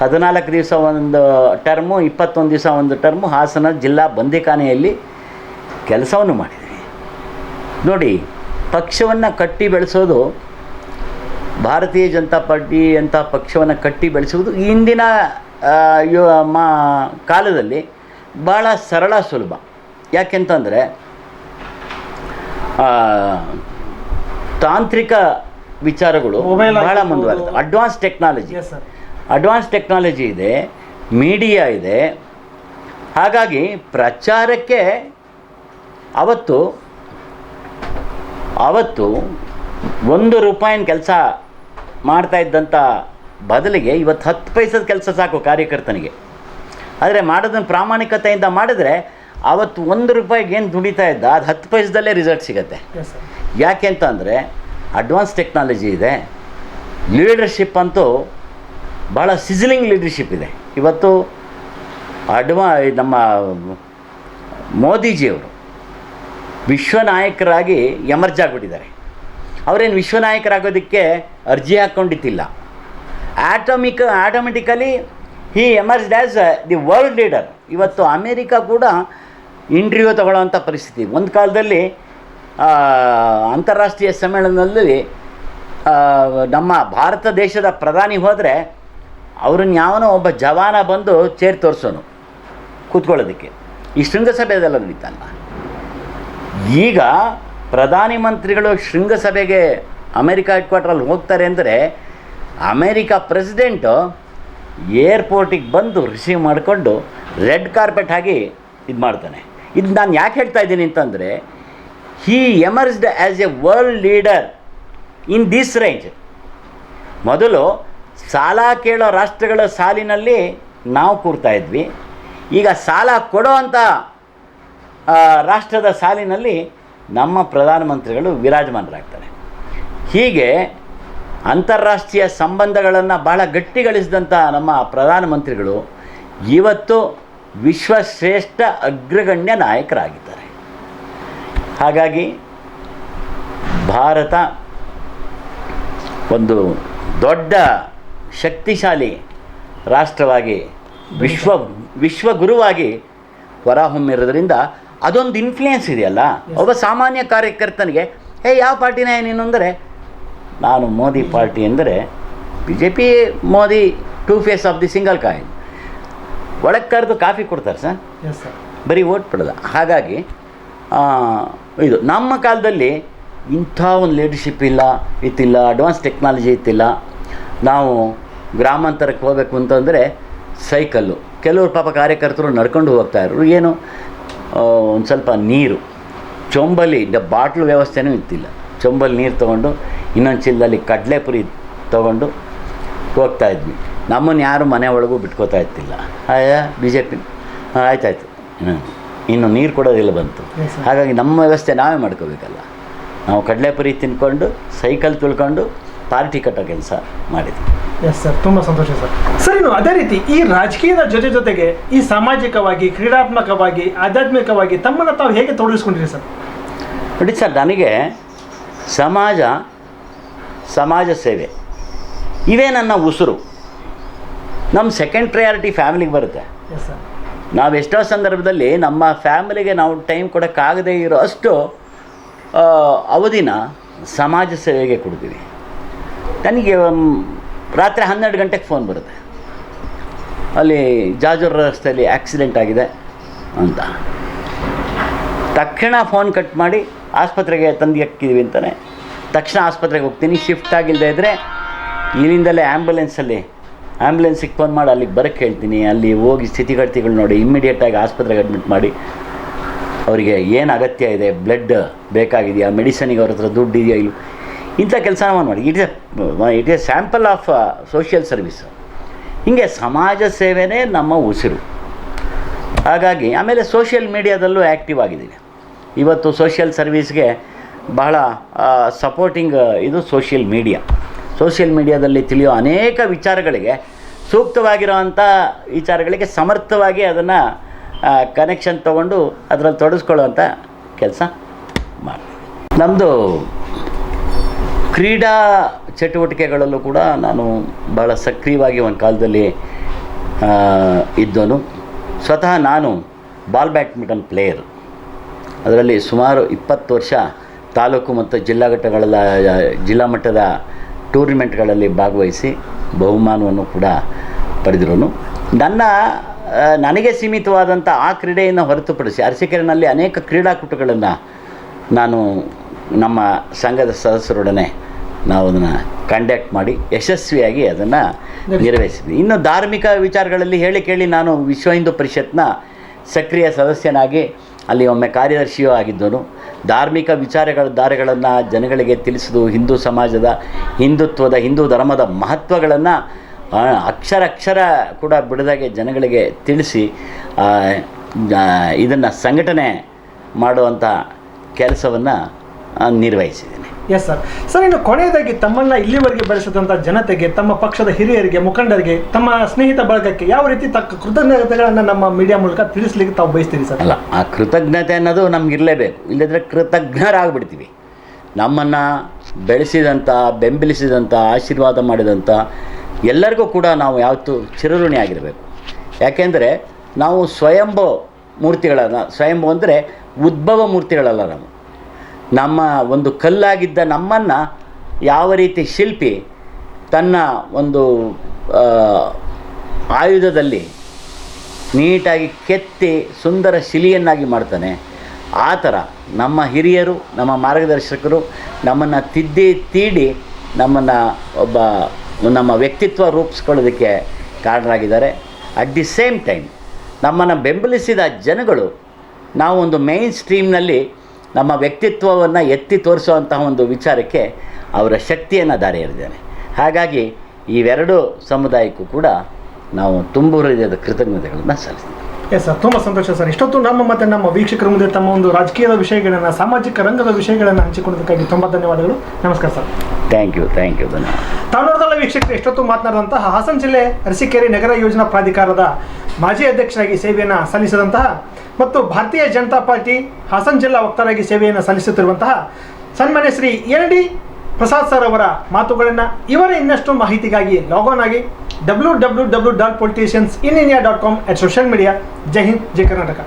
ಹದಿನಾಲ್ಕು ದಿವಸ ಒಂದು ಟರ್ಮು, ಇಪ್ಪತ್ತೊಂದು ದಿವಸ ಒಂದು ಟರ್ಮು ಹಾಸನ ಜಿಲ್ಲಾ ಬಂದಿಖಾನೆಯಲ್ಲಿ ಕೆಲಸವನ್ನು ಮಾಡಿದ್ವಿ ನೋಡಿ, ಪಕ್ಷವನ್ನು ಕಟ್ಟಿ ಬೆಳೆಸೋದು, ಭಾರತೀಯ ಜನತಾ ಪಾರ್ಟಿ ಅಂತ ಪಕ್ಷವನ್ನು ಕಟ್ಟಿ ಬೆಳೆಸುವುದು ಇಂದಿನ ಯು, ಮಾ, ಕಾಲದಲ್ಲಿ ಭಾಳ ಸರಳ ಸುಲಭ. ಯಾಕೆಂತಂದರೆ ತಾಂತ್ರಿಕ ವಿಚಾರಗಳು ಬಹಳ. ಮುಂದುವರೆದ ಅಡ್ವಾನ್ಸ್ ಟೆಕ್ನಾಲಜಿ ಅಡ್ವಾನ್ಸ್ ಟೆಕ್ನಾಲಜಿ ಇದೆ ಮೀಡಿಯಾ ಇದೆ. ಹಾಗಾಗಿ ಪ್ರಚಾರಕ್ಕೆ ಅವತ್ತು ಅವತ್ತು ಒಂದು ರೂಪಾಯಿನ ಕೆಲಸ ಮಾಡ್ತಾ ಇದ್ದಂಥ ಬದಲಿಗೆ ಇವತ್ತು ಹತ್ತು ಪೈಸದ ಕೆಲಸ ಸಾಕು ಕಾರ್ಯಕರ್ತನಿಗೆ. ಆದರೆ ಮಾಡೋದನ್ನು ಪ್ರಾಮಾಣಿಕತೆಯಿಂದ ಮಾಡಿದ್ರೆ ಅವತ್ತು ಒಂದು ರೂಪಾಯಿಗೆ ಏನು ದುಡಿತಾ ಇದ್ದ ಅದು ಹತ್ತು ಪೈಸದಲ್ಲೇ ರಿಸಲ್ಟ್ ಸಿಗುತ್ತೆ. ಯಾಕೆ ಅಂತಂದರೆ ಅಡ್ವಾನ್ಸ್ ಟೆಕ್ನಾಲಜಿ ಇದೆ. ಲೀಡರ್ಶಿಪ್ ಅಂತೂ ಭಾಳ ಸಿಝಲಿಂಗ್ ಲೀಡರ್ಶಿಪ್ ಇದೆ. ಇವತ್ತು ಅಡ್ವಾ ನಮ್ಮ ಮೋದಿಜಿಯವರು ವಿಶ್ವನಾಯಕರಾಗಿ ಎಮರ್ಜ್ ಆಗಿಬಿಟ್ಟಿದ್ದಾರೆ. ಅವರೇನು ವಿಶ್ವನಾಯಕರಾಗೋದಕ್ಕೆ ಅರ್ಜಿ ಹಾಕ್ಕೊಂಡಿತ್ತಿಲ್ಲ atomic automatically he emerged as the world leader ಇವತ್ತು ಅಮೇರಿಕಾ ಕೂಡ ಇಂಟರ್ವ್ಯೂ ತಗೊಳ್ಳೋವಂಥ ಪರಿಸ್ಥಿತಿ. ಒಂದು ಕಾಲದಲ್ಲಿ ಅಂತಾರಾಷ್ಟ್ರೀಯ ಸಮ್ಮೇಳನದಲ್ಲಿ ನಮ್ಮ ಭಾರತ ದೇಶದ ಪ್ರಧಾನಿ ಹೋದರೆ, ಅವ್ರನ್ನ ಯಾವನೋ ಒಬ್ಬ ಜವಾನ ಬಂದು ಚೇರ್ ತೋರಿಸೋನು, ಕೂತ್ಕೊಳ್ಳೋದಕ್ಕೆ. ಈ ಶೃಂಗಸಭೆದೆಲ್ಲ ನಡೀತಲ್ಲ. ಈಗ ಪ್ರಧಾನಿ ಮಂತ್ರಿಗಳು ಶೃಂಗಸಭೆಗೆ ಅಮೆರಿಕ ಹೆಡ್ ಕ್ವಾರ್ಟ್ರಲ್ಲಿ ಹೋಗ್ತಾರೆ ಅಂದರೆ, ಅಮೇರಿಕಾ ಪ್ರೆಸಿಡೆಂಟು ಏರ್ಪೋರ್ಟಿಗೆ ಬಂದು ರಿಸೀವ್ ಮಾಡಿಕೊಂಡು ರೆಡ್ ಕಾರ್ಪೆಟ್ ಆಗಿ ಇದು ಮಾಡ್ತಾನೆ ಇದು ನಾನು ಯಾಕೆ ಹೇಳ್ತಾ ಇದ್ದೀನಿ ಅಂತಂದರೆ he emerged as a world leader in this range ಮೊದಲು ಸಾಲ ಕೇಳೋ ರಾಷ್ಟ್ರಗಳ ಸಾಲಿನಲ್ಲಿ ನಾವು ಕೂರ್ತಾ ಇದ್ವಿ. ಈಗ ಸಾಲ ಕೊಡೋ ಅಂಥ ರಾಷ್ಟ್ರದ ಸಾಲಿನಲ್ಲಿ ನಮ್ಮ ಪ್ರಧಾನಮಂತ್ರಿಗಳು ವಿರಾಜಮಾನರಾಗ್ತಾರೆ. ಹೀಗೆ ಅಂತಾರಾಷ್ಟ್ರೀಯ ಸಂಬಂಧಗಳನ್ನು ಬಹಳ ಗಟ್ಟಿಗಳಿಸಿದಂಥ ನಮ್ಮ ಪ್ರಧಾನಮಂತ್ರಿಗಳು ಇವತ್ತು ವಿಶ್ವಶ್ರೇಷ್ಠ ಅಗ್ರಗಣ್ಯ ನಾಯಕರಾಗಿದ್ದಾರೆ. ಹಾಗಾಗಿ ಭಾರತ ಒಂದು ದೊಡ್ಡ ಶಕ್ತಿಶಾಲಿ ರಾಷ್ಟ್ರವಾಗಿ ವಿಶ್ವ ವಿಶ್ವಗುರುವಾಗಿ ಹೊರಹೊಮ್ಮಿರೋದ್ರಿಂದ ಅದೊಂದು ಇನ್ಫ್ಲೂಯೆನ್ಸ್ ಇದೆಯಲ್ಲ? ಒಬ್ಬ ಸಾಮಾನ್ಯ ಕಾರ್ಯಕರ್ತನಿಗೆ ಏ ಯಾವ ಪಾರ್ಟಿನ ನೀನು? ಅಂದರೆ ನಾನು ಮೋದಿ ಪಾರ್ಟಿ ಅಂದರೆ B J P Modi two face of the single coin ಒಳಗೆ ಕರೆದು ಕಾಫಿ ಕೊಡ್ತಾರೆ ಸರ್. ಬರೀ ಓಟ್ ಬಿಡೋಲ್ಲ ಹಾಗಾಗಿ ಇದು ನಮ್ಮ ಕಾಲದಲ್ಲಿ ಇಂಥ ಒಂದು ಲೀಡರ್ಶಿಪ್ ಇಲ್ಲ ಇತ್ತಿಲ್ಲ ಅಡ್ವಾನ್ಸ್ ಟೆಕ್ನಾಲಜಿ ಇತ್ತಿಲ್ಲ. ನಾವು ಗ್ರಾಮಾಂತರಕ್ಕೆ ಹೋಗಬೇಕು ಅಂತಂದರೆ ಸೈಕಲ್ಲು ಕೆಲವರು ಪಾಪ ಕಾರ್ಯಕರ್ತರು ನಡ್ಕೊಂಡು ಹೋಗ್ತಾ ಇದ್ರು ಏನು? ಒಂದು ಸ್ವಲ್ಪ ನೀರು. ಚೊಂಬಲಿ ಡ ಬಾಟ್ಲು ವ್ಯವಸ್ಥೆನೂ ಇತ್ತಿಲ್ಲ. ಚೊಂಬಲ್ಲಿ ನೀರು ತೊಗೊಂಡು ಇನ್ನೊಂದು ಚೀಲದಲ್ಲಿ ಕಡಲೆಪುರಿ ತೊಗೊಂಡು ಹೋಗ್ತಾ ಇದ್ವಿ. ನಮ್ಮನ್ನು ಯಾರು ಮನೆ ಒಳಗೂ ಬಿಟ್ಕೋತಾ ಇರ್ತಿಲ್ಲ. ಆಯಾ ಬಿ ಜೆ ಪಿ ಆಯ್ತಾಯ್ತು. ಹ್ಞೂ ಇನ್ನು ನೀರು ಕೊಡೋದಿಲ್ಲ ಬಂತು. ಹಾಗಾಗಿ ನಮ್ಮ ವ್ಯವಸ್ಥೆ ನಾವೇ ಮಾಡ್ಕೋಬೇಕಲ್ಲ. ನಾವು ಕಡಲೆಪುರಿ ತಿನ್ಕೊಂಡು ಸೈಕಲ್ ತುಳ್ಕೊಂಡು ಪಾರ್ಟಿ ಕಟ್ಟೋ ಕೆಲಸ ಮಾಡಿದ್ವಿ. ಎಸ್ ಸರ್ ತುಂಬ ಸಂತೋಷ ಸರ್ ಸರ್ ಇನ್ನು ಅದೇ ರೀತಿ ಈ ರಾಜಕೀಯದ ಜೊತೆ ಜೊತೆಗೆ ಈ ಸಾಮಾಜಿಕವಾಗಿ ಕ್ರೀಡಾತ್ಮಕವಾಗಿ ಆಧ್ಯಾತ್ಮಿಕವಾಗಿ ತಮ್ಮನ್ನು ತಾವು ಹೇಗೆ ತೊಡಗಿಸ್ಕೊಂಡಿರಿ ಸರ್ ನೋಡಿ ಸರ್ ನನಗೆ ಸಮಾಜ ಸಮಾಜ ಸೇವೆ. ಇವೇ ನನ್ನ ಉಸಿರು. ನಮ್ಮ ಸೆಕೆಂಡ್ ಪ್ರಯಾರಿಟಿ ಫ್ಯಾಮಿಲಿಗೆ ಬರುತ್ತೆ. ನಾವು ಎಷ್ಟೋ ಸಂದರ್ಭದಲ್ಲಿ ನಮ್ಮ ಫ್ಯಾಮಿಲಿಗೆ ನಾವು ಟೈಮ್ ಕೊಡೋಕ್ಕಾಗದೇ ಇರೋ ಅಷ್ಟು ಅವಧಿನ ಸಮಾಜ ಸೇವೆಗೆ ಕೊಡ್ತೀವಿ. ನನಗೆ ರಾತ್ರಿ ಹನ್ನೆರಡು ಗಂಟೆಗೆ ಫೋನ್ ಬರುತ್ತೆ. ಅಲ್ಲಿ ಜಾಜೂರ್ ರಸ್ತೆಯಲ್ಲಿ ಆಕ್ಸಿಡೆಂಟ್ ಆಗಿದೆ ಅಂತ. ತಕ್ಷಣ ಫೋನ್ ಕಟ್ ಮಾಡಿ ಆಸ್ಪತ್ರೆಗೆ ತಂದು ಹಾಕಿದ್ದೀವಿ ಅಂತಾನೆ. ತಕ್ಷಣ ಆಸ್ಪತ್ರೆಗೆ ಹೋಗ್ತೀನಿ ಶಿಫ್ಟ್ ಆಗಿಲ್ಲದೆ ಇದ್ದರೆ ಇಲ್ಲಿಂದಲೇ ಆ್ಯಂಬುಲೆನ್ಸಲ್ಲಿ ಆ್ಯಂಬುಲೆನ್ಸಿಗೆ ಫೋನ್ ಮಾಡಿ ಅಲ್ಲಿಗೆ ಬರೋಕ್ಕೆ ಹೇಳ್ತೀನಿ. ಅಲ್ಲಿ ಹೋಗಿ ಸ್ಥಿತಿಗತಿಗಳು ನೋಡಿ. ಇಮ್ಮಿಡಿಯೇಟಾಗಿ ಆಸ್ಪತ್ರೆಗೆ ಅಡ್ಮಿಟ್ ಮಾಡಿ. ಅವರಿಗೆ ಏನು ಅಗತ್ಯ ಇದೆ? ಬ್ಲಡ್ ಬೇಕಾಗಿದೆಯಾ? ಮೆಡಿಸನಿಗೆ ಅವ್ರ ಹತ್ರ ದುಡ್ಡು ಇದೆಯಾ ಇಲ್ಲ ಇಂಥ ಕೆಲಸ ಮಾಡಿ. It is it is sample of social service ಹೀಗೆ ಸಮಾಜ ಸೇವೆನೇ ನಮ್ಮ ಉಸಿರು. ಹಾಗಾಗಿ ಆಮೇಲೆ ಸೋಷಿಯಲ್ ಮೀಡಿಯಾದಲ್ಲೂ ಆ್ಯಕ್ಟಿವ್ ಆಗಿದ್ದೀನಿ. ಇವತ್ತು ಸೋಷಿಯಲ್ ಸರ್ವೀಸ್ಗೆ ಬಹಳ ಸಪೋರ್ಟಿಂಗ್ ಇದು ಸೋಷಿಯಲ್ ಮೀಡಿಯಾ ಸೋಷಿಯಲ್ ಮೀಡಿಯಾದಲ್ಲಿ ತಿಳಿಯೋ ಅನೇಕ ವಿಚಾರಗಳಿಗೆ ಸೂಕ್ತವಾಗಿರುವಂಥ ವಿಚಾರಗಳಿಗೆ ಸಮರ್ಥವಾಗಿ ಅದನ್ನು ಕನೆಕ್ಷನ್ ತೊಗೊಂಡು ಅದರಲ್ಲಿ ತೊಡಗಿಸ್ಕೊಳ್ಳುವಂಥ ಕೆಲಸ ಮಾಡ್ತೀನಿ ನಮ್ಮದು ಕ್ರೀಡಾ ಚಟುವಟಿಕೆಗಳಲ್ಲೂ ಕೂಡ ನಾನು ಭಾಳ ಸಕ್ರಿಯವಾಗಿ ಒಂದು ಕಾಲದಲ್ಲಿ ಇದ್ದನು ಸ್ವತಃ ನಾನು ಬಾಲ್ ಬ್ಯಾಡ್ಮಿಂಟನ್ ಪ್ಲೇಯರ್. ಅದರಲ್ಲಿ ಸುಮಾರು ಇಪ್ಪತ್ತು ವರ್ಷ ತಾಲೂಕು ಮತ್ತು ಜಿಲ್ಲಾ ಘಟ್ಟಗಳ, ಜಿಲ್ಲಾ ಮಟ್ಟದ ಟೂರ್ನಿಮೆಂಟ್ಗಳಲ್ಲಿ ಭಾಗವಹಿಸಿ ಬಹುಮಾನವನ್ನು ಕೂಡ ಪಡೆದಿರೋನು. ನನ್ನ ನನಗೆ ಸೀಮಿತವಾದಂಥ ಆ ಕ್ರೀಡೆಯನ್ನು ಹೊರತುಪಡಿಸಿ ಅರಸೀಕೆರೆನಲ್ಲಿ ಅನೇಕ ಕ್ರೀಡಾಕೂಟಗಳನ್ನು ನಾನು ನಮ್ಮ ಸಂಘದ ಸದಸ್ಯರೊಡನೆ ನಾವು ಅದನ್ನು ಕಂಡಕ್ಟ್ ಮಾಡಿ ಯಶಸ್ವಿಯಾಗಿ ಅದನ್ನು ನಿರ್ವಹಿಸಿದ್ವಿ. ಇನ್ನು ಧಾರ್ಮಿಕ ವಿಚಾರಗಳಲ್ಲಿ ಹೇಳಿ ಕೇಳಿ ನಾನು ವಿಶ್ವ ಹಿಂದೂ ಪರಿಷತ್ನ ಸಕ್ರಿಯ ಸದಸ್ಯನಾಗಿ ಅಲ್ಲಿ ಒಮ್ಮೆ ಕಾರ್ಯದರ್ಶಿಯೂ ಆಗಿದ್ದನು ಧಾರ್ಮಿಕ ವಿಚಾರಗಳ ಧಾರೆಗಳನ್ನು ಜನಗಳಿಗೆ ತಿಳಿಸೋದು ಹಿಂದೂ ಸಮಾಜದ ಹಿಂದುತ್ವದ, ಹಿಂದೂ ಧರ್ಮದ ಮಹತ್ವಗಳನ್ನು ಅಕ್ಷರ ಅಕ್ಷರ ಕೂಡ ಬಿಡದಾಗೆ ಜನಗಳಿಗೆ ತಿಳಿಸಿ ಇದನ್ನು ಸಂಘಟನೆ ಮಾಡುವಂಥ ಕೆಲಸವನ್ನು ನಿರ್ವಹಿಸಿದ್ದೀನಿ. ಎಸ್ ಸರ್ ಸರ್ ಇನ್ನು ಕೊನೆಯದಾಗಿ ತಮ್ಮನ್ನ ಇಲ್ಲಿವರೆಗೆ ಬೆಳೆಸಿದಂಥ ಜನತೆಗೆ, ತಮ್ಮ ಪಕ್ಷದ ಹಿರಿಯರಿಗೆ, ಮುಖಂಡರಿಗೆ, ತಮ್ಮ ಸ್ನೇಹಿತ ಬಳಗಕ್ಕೆ ಯಾವ ರೀತಿ ತಕ್ಕ ಕೃತಜ್ಞತೆಗಳನ್ನು ನಮ್ಮ ಮೀಡಿಯಾ ಮೂಲಕ ತಿಳಿಸ್ಲಿಕ್ಕೆ ತಾವು ಬಯಸ್ತೀರಿ ಸರ್ ಅಲ್ಲ, ಆ ಕೃತಜ್ಞತೆ ಅನ್ನೋದು ನಮಗಿರಲೇಬೇಕು ಇಲ್ಲದ್ರೆ ಕೃತಜ್ಞರಾಗ್ಬಿಡ್ತೀವಿ. ನಮ್ಮನ್ನು ಬೆಳೆಸಿದಂಥ ಬೆಂಬಲಿಸಿದಂಥ ಆಶೀರ್ವಾದ ಮಾಡಿದಂಥ ಎಲ್ಲರಿಗೂ ಕೂಡ ನಾವು ಯಾವತ್ತೂ ಚಿರಋಣಿ ಆಗಿರಬೇಕು. ಯಾಕೆಂದರೆ ನಾವು ಸ್ವಯಂಭವ ಮೂರ್ತಿಗಳನ್ನು ಸ್ವಯಂಭವ ಅಂದರೆ ಉದ್ಭವ ಮೂರ್ತಿಗಳಲ್ಲ ನಾವು. ನಮ್ಮ ಒಂದು ಕಲ್ಲಾಗಿದ್ದ ನಮ್ಮನ್ನು ಯಾವ ರೀತಿ ಶಿಲ್ಪಿ ತನ್ನ ಒಂದು ಆಯುಧದಲ್ಲಿ ನೀಟಾಗಿ ಕೆತ್ತಿ ಸುಂದರ ಶಿಲಿಯನ್ನಾಗಿ ಮಾಡ್ತಾನೆ. ಆ ಥರ ನಮ್ಮ ಹಿರಿಯರು, ನಮ್ಮ ಮಾರ್ಗದರ್ಶಕರು ನಮ್ಮನ್ನು ತಿದ್ದಿ ತೀಡಿ ನಮ್ಮನ್ನು ಒಬ್ಬ, ನಮ್ಮ ವ್ಯಕ್ತಿತ್ವ ರೂಪಿಸ್ಕೊಳ್ಳೋದಕ್ಕೆ ಕಾರಣರಾಗಿದ್ದಾರೆ. ಅಟ್ ದಿ ಸೇಮ್ ಟೈಮ್ ನಮ್ಮನ್ನು ಬೆಂಬಲಿಸಿದ ಜನಗಳು ನಾವು ಒಂದು ಮೇನ್ ಸ್ಟ್ರೀಮ್ನಲ್ಲಿ ನಮ್ಮ ವ್ಯಕ್ತಿತ್ವವನ್ನು ಎತ್ತಿ ತೋರಿಸುವಂತಹ ಒಂದು ವಿಚಾರಕ್ಕೆ ಅವರ ಶಕ್ತಿಯನ್ನು ದಾರಿ ಹಾಗಾಗಿ ಇವೆರಡು ಸಮುದಾಯಕ್ಕೂ ಕೂಡ ನಾವು ತುಂಬ ಹೃದಯದ ಕೃತಜ್ಞತೆಗಳನ್ನು ಸಲ್ಲಿಸ್ತೀವಿ. ಎಸ್ ಸರ್ ತುಂಬ ಸಂತೋಷ ಸರ್ ಇಷ್ಟೊತ್ತು ನಮ್ಮ ಮತ್ತು ನಮ್ಮ ವೀಕ್ಷಕರ ಮುಂದೆ ತಮ್ಮ ಒಂದು ರಾಜಕೀಯದ ವಿಷಯಗಳನ್ನು ಸಾಮಾಜಿಕ ರಂಗದ ವಿಷಯಗಳನ್ನು ಹಂಚಿಕೊಳ್ಳೋದಕ್ಕಾಗಿ ತುಂಬ ಧನ್ಯವಾದಗಳು. ನಮಸ್ಕಾರ sir thank you thank you ಧನ್ಯವಾದ. ತಾವು ನೋಡಿದಲ್ಲ ವೀಕ್ಷಕರು ಎಷ್ಟೊತ್ತು ಮಾತನಾಡಿದಂತಹ ಹಾಸನ ಜಿಲ್ಲೆ ಅರಸೀಕೆರೆ ನಗರ ಯೋಜನಾ ಪ್ರಾಧಿಕಾರದ ಮಾಜಿ ಅಧ್ಯಕ್ಷರಾಗಿ ಸೇವೆಯನ್ನು ಸಲ್ಲಿಸಿದಂತಹ ಮತ್ತು ಭಾರತೀಯ ಜನತಾ ಪಾರ್ಟಿ ಹಾಸನ ಜಿಲ್ಲಾ ವಕ್ತಾರಾಗಿ ಸೇವೆಯನ್ನು ಸಲ್ಲಿಸುತ್ತಿರುವಂತಹ ಸನ್ಮಾನ್ಯ Shri N D Prasad sir ಅವರ ಮಾತುಗಳನ್ನು ಇವರ ಇನ್ನಷ್ಟು ಮಾಹಿತಿಗಾಗಿ ಲಾಗಾನ್ ಆಗಿ W W W dot politicians in India dot com at social media. Jai Hind, Jai Karnataka.